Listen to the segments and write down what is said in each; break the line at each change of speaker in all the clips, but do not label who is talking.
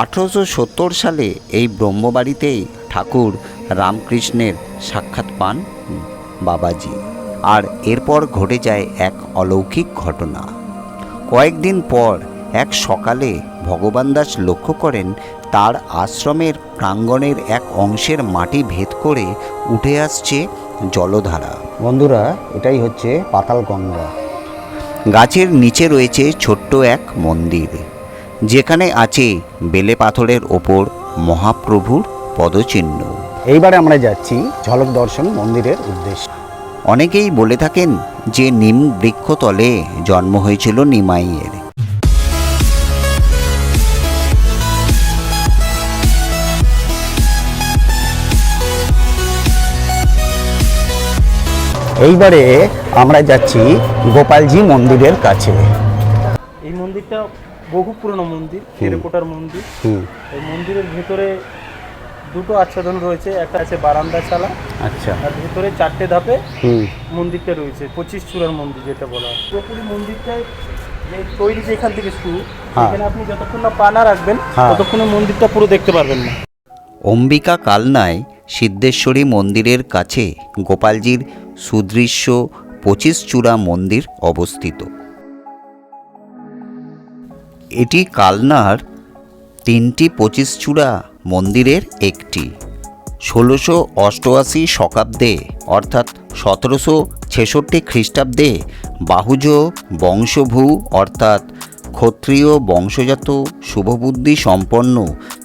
আঠেরোশো সত্তর সালে এই ব্রহ্মবাড়িতেই ঠাকুর রামকৃষ্ণের সাক্ষাৎ পান বাবাজি। আর এরপর ঘটে যায় এক অলৌকিক ঘটনা। কয়েকদিন পর এক সকালে ভগবান দাস লক্ষ্য করেন তার আশ্রমের প্রাঙ্গণের এক অংশের মাটি ভেদ করে উঠে আসছে জলধারা।
বন্ধুরা এটাই হচ্ছে পাতাল গঙ্গা।
গাছের নিচে রয়েছে ছোট্ট এক মন্দির। যেখানে আছে বেলে পাথরের ওপর মহাপ্রভুর পদচিহ্ন।
এইবারে আমরা যাচ্ছি ঝলক দর্শন মন্দিরের উদ্দেশ্যে।
অনেকেই বলে থাকেন যে নিম বৃক্ষতলে জন্ম হয়েছিল নিমাইয়ের।
এইবারে আমরা যাচ্ছি গোপালজি মন্দিরের কাছে।
এই মন্দিরটা বহু পুরনো মন্দির টেরেকোটার মন্দির। এই মন্দিরের ভেতরে দুটো আচ্ছাদন রয়েছে একটা আছে বারান্দা চালা।
আচ্ছা।
আর ভেতরে চারটে ধাপে
হুম।
মন্দিরটা রয়েছে পঁচিশ চূড়ার মন্দির যেটা বলা হয়। পুরোপুরি মন্দিরটায় যে তৈরি যেখান থেকে শুরু
হ্যাঁ।
এখানে আপনি যতক্ষণ না পানা রাখবেন
হ্যাঁ।
ততক্ষণে মন্দিরটা পুরো দেখতে পারবেন না।
অম্বিকা কালনায় সিদ্ধেশ্বরী মন্দিরের কাছে গোপালজির সুদৃশ্য পঁচিশ চূড়া মন্দির অবস্থিত। এটি কালনার তিনটি পঁচিশ চূড়া মন্দিরের একটি। ষোলোশো অষ্টআশি শকাব্দে, অর্থাৎ সতেরোশো ছেষট্টি খ্রিস্টাব্দে বাহুজ বংশভূ, অর্থাৎ ক্ষত্রিয় বংশজাত শুভবুদ্ধি সম্পন্ন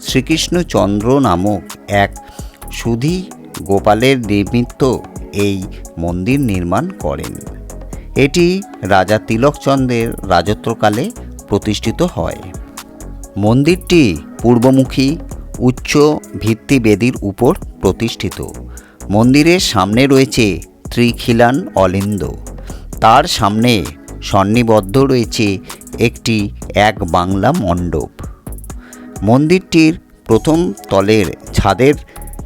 শ্রীকৃষ্ণচন্দ্র নামক এক সুধী গোপালের নিমিত্ত এই মন্দির নির্মাণ করেন। এটি রাজা তিলকচন্দ্রের রাজত্বকালে প্রতিষ্ঠিত হয়। মন্দিরটি পূর্বমুখী উচ্চ ভিত্তি ভিত্তিবেদির উপর প্রতিষ্ঠিত। মন্দিরের সামনে রয়েছে ত্রিখিলান অলিন্দ। তার সামনে সন্নিবদ্ধ রয়েছে একটি এক বাংলা মণ্ডপ। মন্দিরটির প্রথম তলের ছাদের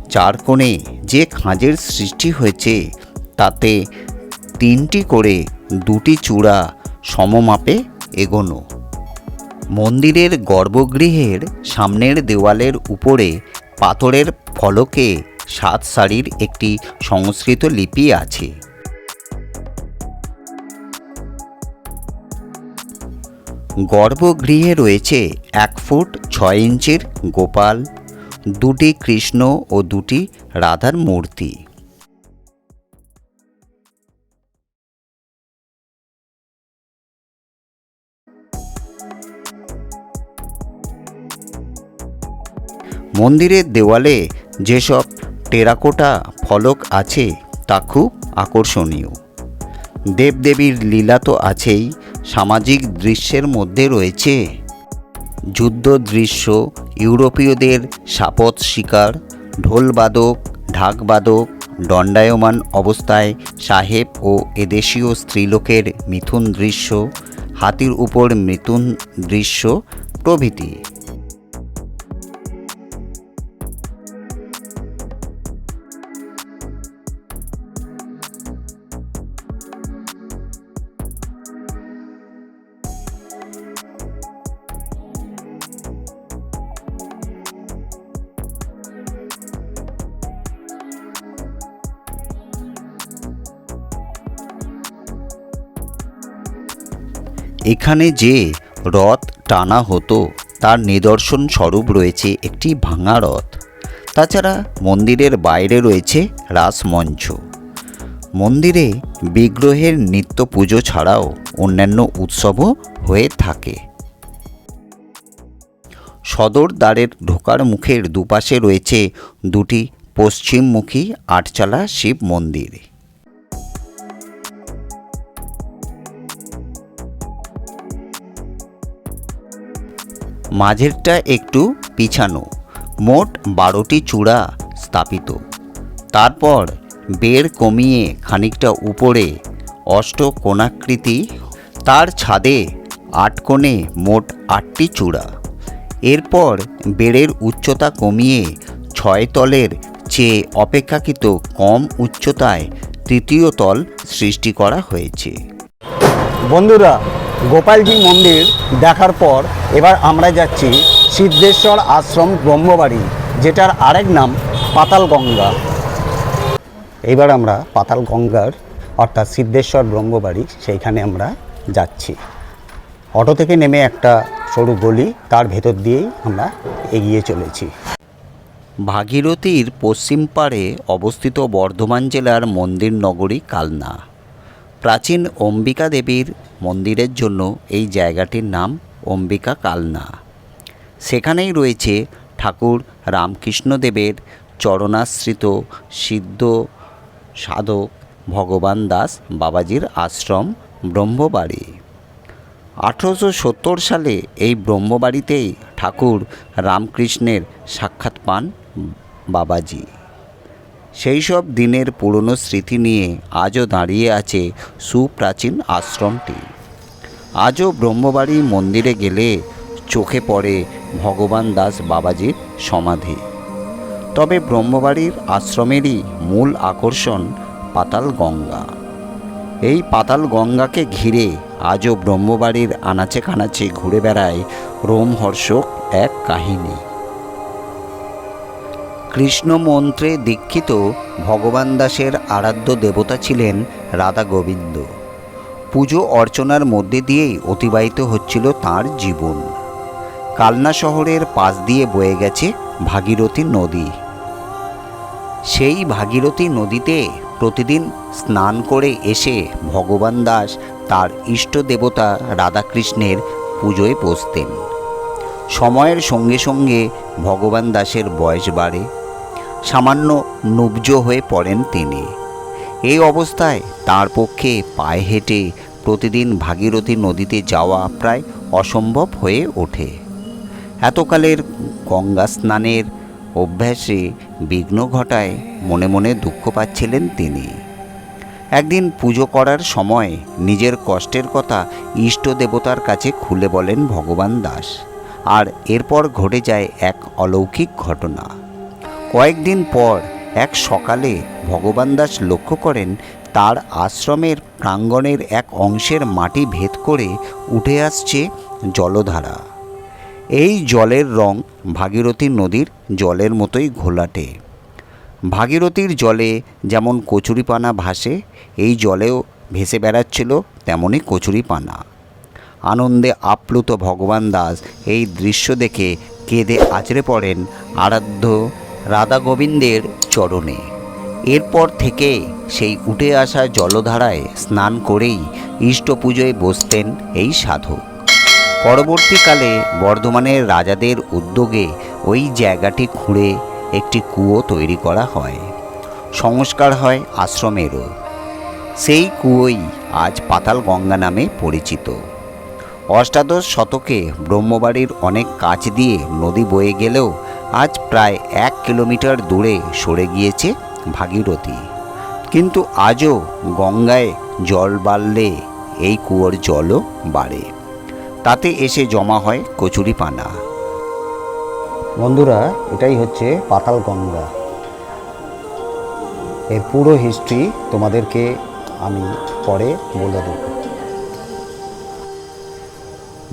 চার কোণে যে খাঁজের সৃষ্টি হয়েছে, তাতে তিনটি করে দুটি চূড়া সমমাপে এগোনো। মন্দিরের গর্ভগৃহের সামনের দেওয়ালের উপরে পাথরের ফলকে সাত সারির একটি সংস্কৃত লিপি আছে। গর্ভগৃহে রয়েছে এক ফুট ছয় ইঞ্চির গোপাল, দুটি কৃষ্ণ ও দুটি রাধার মূর্তি। মন্দিরের দেওয়ালে যেসব টেরাকোটা ফলক আছে তা খুব আকর্ষণীয়। দেবদেবীর লীলা তো আছেই, সামাজিক দৃশ্যের মধ্যে রয়েছে। যুদ্ধ দৃশ্য, ইউরোপীয়দের সাপত শিকার ঢোলবাদক ঢাকবাদক দণ্ডায়মান অবস্থায় সাহেব ও এদেশীয় স্ত্রীলোকের মিথুন দৃশ্য, হাতির উপর মিথুন দৃশ্য প্রভৃতি। এখানে যে রথ টানা হতো, তার নিদর্শন স্বরূপ রয়েছে একটি ভাঙা রথ। তাছাড়া মন্দিরের বাইরে রয়েছে রাসমঞ্চ। মন্দিরে বিগ্রহের নিত্য পুজো ছাড়াও অন্যান্য উৎসবও হয়ে থাকে। সদর দ্বারের ঢোকার মুখের দুপাশে রয়েছে দুটি পশ্চিমমুখী আটচালা শিব মন্দির। মাঝেরটা একটু পিছানো, মোট বারোটি চূড়া স্থাপিত। তারপর বের কমিয়ে খানিকটা উপরে অষ্টকোণাকৃতি, তার ছাদে আট কোণে মোট আটটি চূড়া। এরপর বেড়ের উচ্চতা কমিয়ে ছয় তলের চেয়ে অপেক্ষাকৃত কম উচ্চতায় তৃতীয় তল সৃষ্টি করা হয়েছে।
বন্ধুরা গোপালজি মন্দির দেখার পর এবার আমরা যাচ্ছি সিদ্ধেশ্বর আশ্রম ব্রহ্মবাড়ি, যেটার আরেক নাম পাতাল গঙ্গা। এইবার আমরা পাতাল গঙ্গার, অর্থাৎ সিদ্ধেশ্বর ব্রহ্মবাড়ি, সেইখানে আমরা যাচ্ছি। অটো থেকে নেমে একটা সরু গলি, তার ভেতর দিয়েই আমরা এগিয়ে চলেছি।
ভাগীরথীর পশ্চিম পাড়ে অবস্থিত বর্ধমান জেলার মন্দির নগরী কালনা। প্রাচীন অম্বিকা দেবীর মন্দিরের জন্য এই জায়গাটির নাম অম্বিকা কালনা। সেখানেই রয়েছে ঠাকুর রামকৃষ্ণদেবের চরণাশ্রিত সিদ্ধ সাধক ভগবান দাস বাবাজির আশ্রম ব্রহ্মবাড়ি। আঠেরোশো সত্তর সালে এই ব্রহ্মবাড়িতেই ঠাকুর রামকৃষ্ণের সাক্ষাৎ পান বাবাজি। সেই সব দিনের পুরনো স্মৃতি নিয়ে আজও দাঁড়িয়ে আছে সুপ্রাচীন আশ্রমটি। আজও ব্রহ্মবাড়ি মন্দিরে গেলে চোখে পড়ে ভগবান দাস বাবাজির সমাধি। তবে ব্রহ্মবাড়ির আশ্রমেরই মূল আকর্ষণ পাতাল গঙ্গা। এই পাতাল গঙ্গাকে ঘিরে আজও ব্রহ্মবাড়ির আনাচে কানাচে ঘুরে বেড়ায় রোমহর্ষক এক কাহিনী। কৃষ্ণ মন্ত্রে দীক্ষিত ভগবান দাসের আরাধ্য দেবতা ছিলেন রাধা গোবিন্দ। পুজো অর্চনার মধ্যে দিয়েই অতিবাহিত হচ্ছিল তার জীবন। কালনা শহরের পাশ দিয়ে বয়ে গেছে ভাগীরথী নদী। সেই ভাগীরথী নদীতে প্রতিদিন স্নান করে এসে ভগবান দাস তার ইষ্ট দেবতা রাধাকৃষ্ণের পুজোয় বসতেন। সময়ের সঙ্গে সঙ্গে ভগবান দাসের বয়স বাড়ে। সামান্য নুব্জ হয়ে পড়েন তিনি। এই অবস্থায় তার পক্ষে পায়ে হেঁটে প্রতিদিন ভাগীরথী নদীতে যাওয়া প্রায় অসম্ভব হয়ে ওঠে। এতকালের গঙ্গা স্নানের অভ্যাসে বিঘ্ন ঘটায় মনে মনে দুঃখ পাচ্ছিলেন তিনি। একদিন পুজো করার সময় নিজের কষ্টের কথা ইষ্ট দেবতার কাছে খুলে বলেন ভগবান দাস। আর এরপর ঘটে যায় এক অলৌকিক ঘটনা। কয়েকদিন পর এক সকালে ভগবান দাস লক্ষ্য করেন তার আশ্রমের প্রাঙ্গণের এক অংশের মাটি ভেদ করে উঠে আসছে জলধারা। এই জলের রং ভাগীরথী নদীর জলের মতোই ঘোলাটে। ভাগীরথীর জলে যেমন কচুরিপানা ভাসে, এই জলেও ভেসে বেড়াচ্ছিল তেমনই কচুরিপানা। আনন্দে আপ্লুত ভগবান দাস এই দৃশ্য দেখে কেঁদে আছড়ে পড়েন আরাধ্য রাধা গোবিন্দের চরণে। এরপর থেকে সেই উঠে আসা জলধারায় স্নান করেই ইষ্ট পুজোয় বসতেন এই সাধক। পরবর্তীকালে বর্ধমানের রাজাদের উদ্যোগে ওই জায়গাটি খুঁড়ে একটি কুয়ো তৈরি করা হয়। সংস্কার হয় আশ্রমেরও। সেই কুয়োই আজ পাতাল গঙ্গা নামে পরিচিত। অষ্টাদশ শতকে ব্রহ্মবাড়ির অনেক কাছ দিয়ে নদী বয়ে গেলেও আজ প্রায় এক কিলোমিটার দূরে সরে গিয়েছে ভাগীরথী। কিন্তু আজও গঙ্গায় জল বাড়লে এই কুয়োর জলও বাড়ে। তাতে এসে জমা হয় কচুরিপানা।
বন্ধুরা এটাই হচ্ছে পাতাল গঙ্গা। এর পুরো হিস্ট্রি তোমাদেরকে আমি পরে বলে দেবো।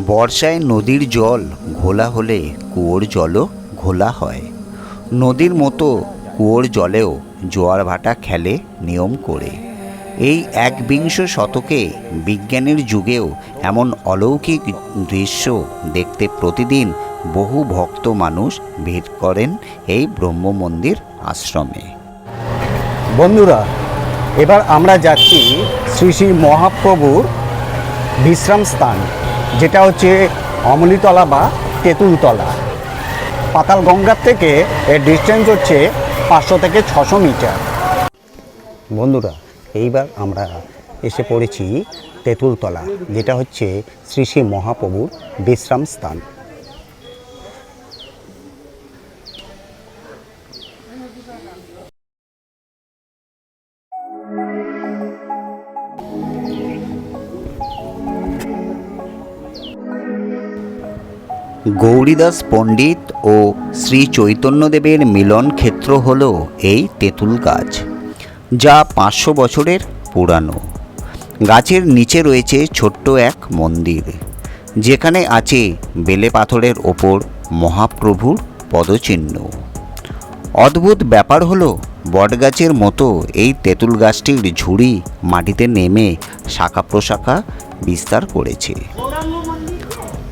বর্ষায় নদীর জল ঘোলা হলে কুয়োর জলও ঘোলা হয়। নদীর মতো কুয়োর জলেও জোয়ার ভাটা খেলে নিয়ম করে। এই একবিংশ শতকে বিজ্ঞানের যুগেও এমন অলৌকিক দৃশ্য দেখতে প্রতিদিন বহু ভক্ত মানুষ ভিড় করেন এই ব্রহ্ম মন্দির আশ্রমে।
বন্ধুরা, এবার আমরা যাচ্ছি শ্রী শ্রী মহাপ্রভুর বিশ্রাম স্থান যেটা হচ্ছে অমলিতলা বা তেঁতুলতলা। পাতাল গঙ্গার থেকে এর ডিস্টেন্স হচ্ছে পাঁচশো থেকে ছশো মিটার। বন্ধুরা, এইবার আমরা এসে পড়েছি তেঁতুলতলা, যেটা হচ্ছে শ্রী শ্রী মহাপ্রভুর বিশ্রাম স্থান।
গৌরীদাস পণ্ডিত ও শ্রী চৈতন্যদেবের মিলন ক্ষেত্র হল এই তেঁতুল গাছ, যা পাঁচশো বছরের পুরানো। গাছের নিচে রয়েছে ছোট্ট এক মন্দির, যেখানে আছে বেলে পাথরের ওপর মহাপ্রভুর পদচিহ্ন। অদ্ভুত ব্যাপার হলো, বটগাছের মতো এই তেঁতুল গাছটির ঝুড়ি মাটিতে নেমে শাখা প্রশাখা বিস্তার করেছে।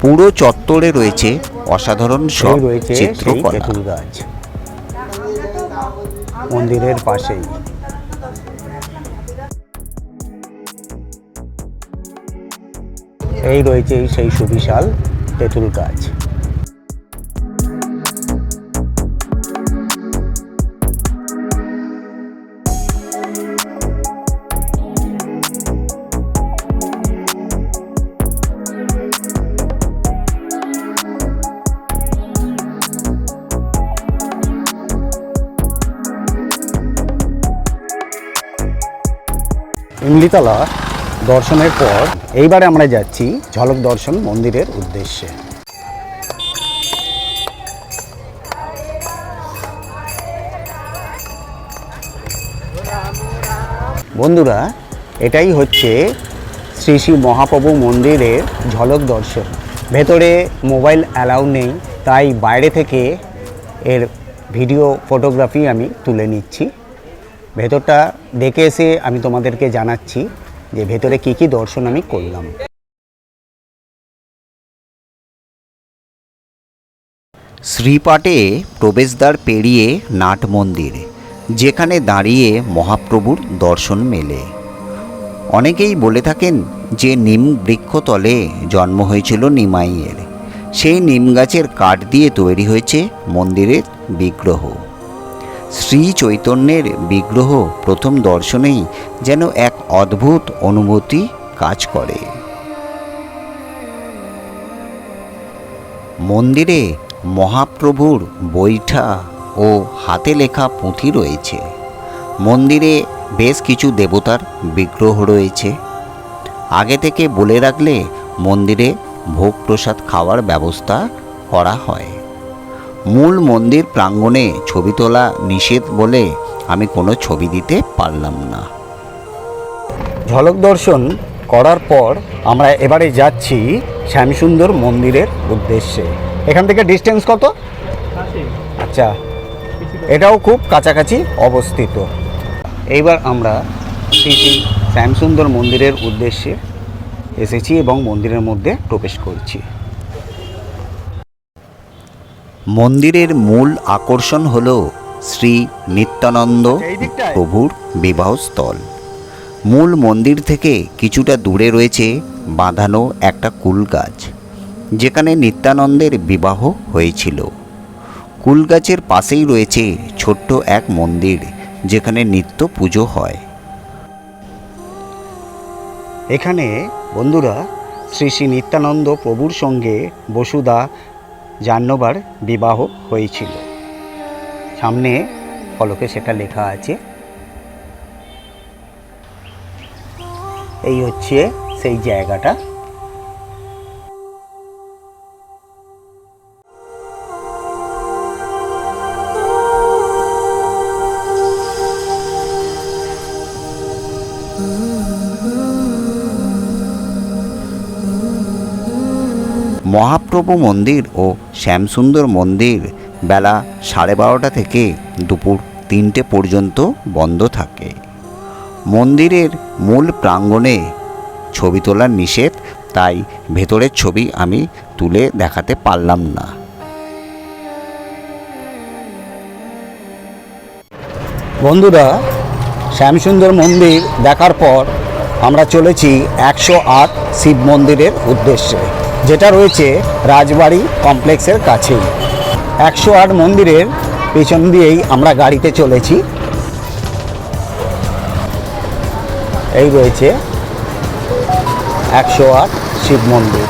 পুরো চত্বরে রয়েছে অসাধারণ সব চিত্রকলা।
গাছ মন্দিরের পাশেই। এই রয়েছে সেই সুবিশাল তেঁতুল গাছ ইমলিতলা দর্শনের পর এইবারে আমরা যাচ্ছি ঝলক দর্শন মন্দিরের উদ্দেশ্যে। বন্ধুরা, এটাই হচ্ছে শ্রী শ্রী মহাপ্রভু মন্দিরের ঝলক দর্শন। ভেতরে মোবাইল অ্যালাউ নেই, তাই বাইরে থেকে এর ভিডিও, ফটোগ্রাফি আমি তুলে নিচ্ছি। ভেতরটা দেখে এসে আমি তোমাদেরকে জানাচ্ছি যে ভেতরে কি কি দর্শন আমি করলাম।
শ্রীপাটে প্রবেশদ্বার পেরিয়ে নাট মন্দির, যেখানে দাঁড়িয়ে মহাপ্রভুর দর্শন মেলে। অনেকেই বলে থাকেন যে নিম বৃক্ষতলে জন্ম হয়েছিল নিমাইয়ের। সেই নিম গাছের কাঠ দিয়ে তৈরি হয়েছে মন্দিরের বিগ্রহ। শ্রী চৈতন্যের বিগ্রহ প্রথম দর্শনেই যেন এক অদ্ভুত অনুভূতি কাজ করে। মন্দিরে মহাপ্রভুর বৈঠা ও হাতে লেখা পুঁথি রয়েছে। মন্দিরে বেশ কিছু দেবতার বিগ্রহ রয়েছে। আগে থেকে বলে রাখলে মন্দিরে ভোগ প্রসাদ খাওয়ার ব্যবস্থা করা হয়। মূল মন্দির প্রাঙ্গণে ছবি তোলা নিষেধ বলে আমি কোনো ছবি দিতে পারলাম না।
ঝলক দর্শন করার পর আমরা এবারে যাচ্ছি শ্যামসুন্দর মন্দিরের উদ্দেশ্যে। এখান থেকে ডিস্টেন্স কত? আচ্ছা এটাও খুব কাছাকাছি অবস্থিত। এইবার আমরা শ্রী শ্যামসুন্দর মন্দিরের উদ্দেশ্যে এসেছি এবং মন্দিরের মধ্যে প্রবেশ করছি।
মন্দিরের মূল আকর্ষণ হল শ্রী নিত্যানন্দ? প্রভুর বিবাহস্থল। মূল মন্দির থেকে কিছুটা দূরে রয়েছে বাঁধানো একটা কুল গাছ যেখানে নিত্যানন্দের বিবাহ হয়েছিল। কুল গাছের পাশেই রয়েছে ছোট্ট এক মন্দির যেখানে নিত্য পুজো হয়।
এখানে বন্ধুরা শ্রী শ্রী নিত্যানন্দ প্রভুর সঙ্গে বসুদা জাহ্নবার বিবাহ হয়েছিল। সামনে ফলকে সেটা লেখা আছে। এই হচ্ছে সেই জায়গাটা।
মহাপ্রভু মন্দির ও শ্যামসুন্দর মন্দির বেলা সাড়ে বারোটা থেকে দুপুর তিনটে পর্যন্ত বন্ধ থাকে। মন্দিরের মূল প্রাঙ্গণে ছবি তোলার নিষেধ, তাই ভেতরের ছবি আমি তুলে দেখাতে পারলাম না।
বন্ধুরা, শ্যামসুন্দর মন্দির দেখার পর আমরা চলেছি একশো আট শিব মন্দিরের উদ্দেশ্যে। যেটা রয়েছে রাজবাড়ি কমপ্লেক্সের কাছেই। একশো আট মন্দিরের পেছন দিয়েই আমরা গাড়িতে চলেছি। এই রয়েছে একশো আট শিব মন্দির।